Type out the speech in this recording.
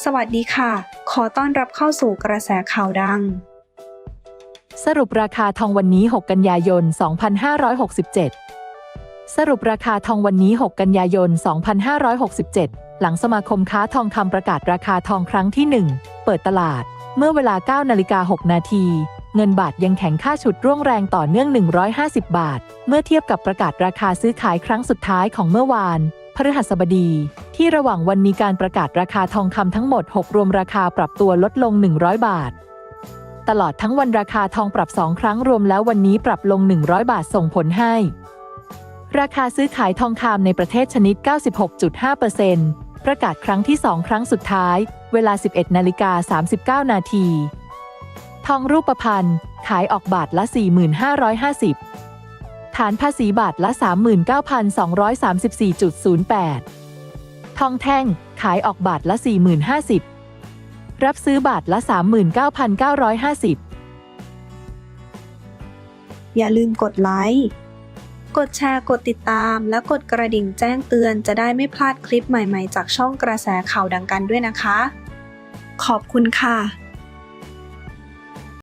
สวัสดีค่ะ ขอต้อนรับเข้าสู่กระแสข่าวดัง สรุปราคาทองวันนี้ 6 กันยายน 2567 สรุปราคาทองวันนี้ 6 กันยายน 2567 หลังสมาคมค้าทองคำประกาศราคาทองครั้งที่ 1 เปิดตลาด เมื่อเวลา 9 นาฬิกา 6 นาที เงินบาทยังแข็งค่าฉุดร่วงแรงต่อเนื่อง 150 บาท เมื่อเทียบกับประกาศราคาซื้อขายครั้งสุดท้ายของเมื่อวาน พฤหัสบดี ที่ระหว่างวันมีการประกาศราคาทองคำทั้งหมด 6 รวมราคาปรับตัวลดลง 100 บาท ตลอดทั้งวันราคาทองปรับ 2 ครั้งรวมแล้ววันนี้ปรับลง 100 บาทส่งผลให้ ราคาซื้อขายทองคำในประเทศชนิด 96.5%ประกาศครั้งที่ 2 ครั้งสุดท้าย เวลา 11นาฬิกา39 นาทีทองรูปพรรณขายออกบาทละ 4,550 ฐานภาษีบาทละ 39,234.08 องแท่ง ขายออกบาทละ 40,050 รับซื้อบาทละ 39,950 อย่าลืมกดไลค์ กดแชร์ กดติดตาม และกดกระดิ่งแจ้งเตือนจะได้ไม่พลาดคลิปใหม่ๆ จากช่องกระแสข่าวดังกันด้วยนะคะ ขอบคุณค่ะ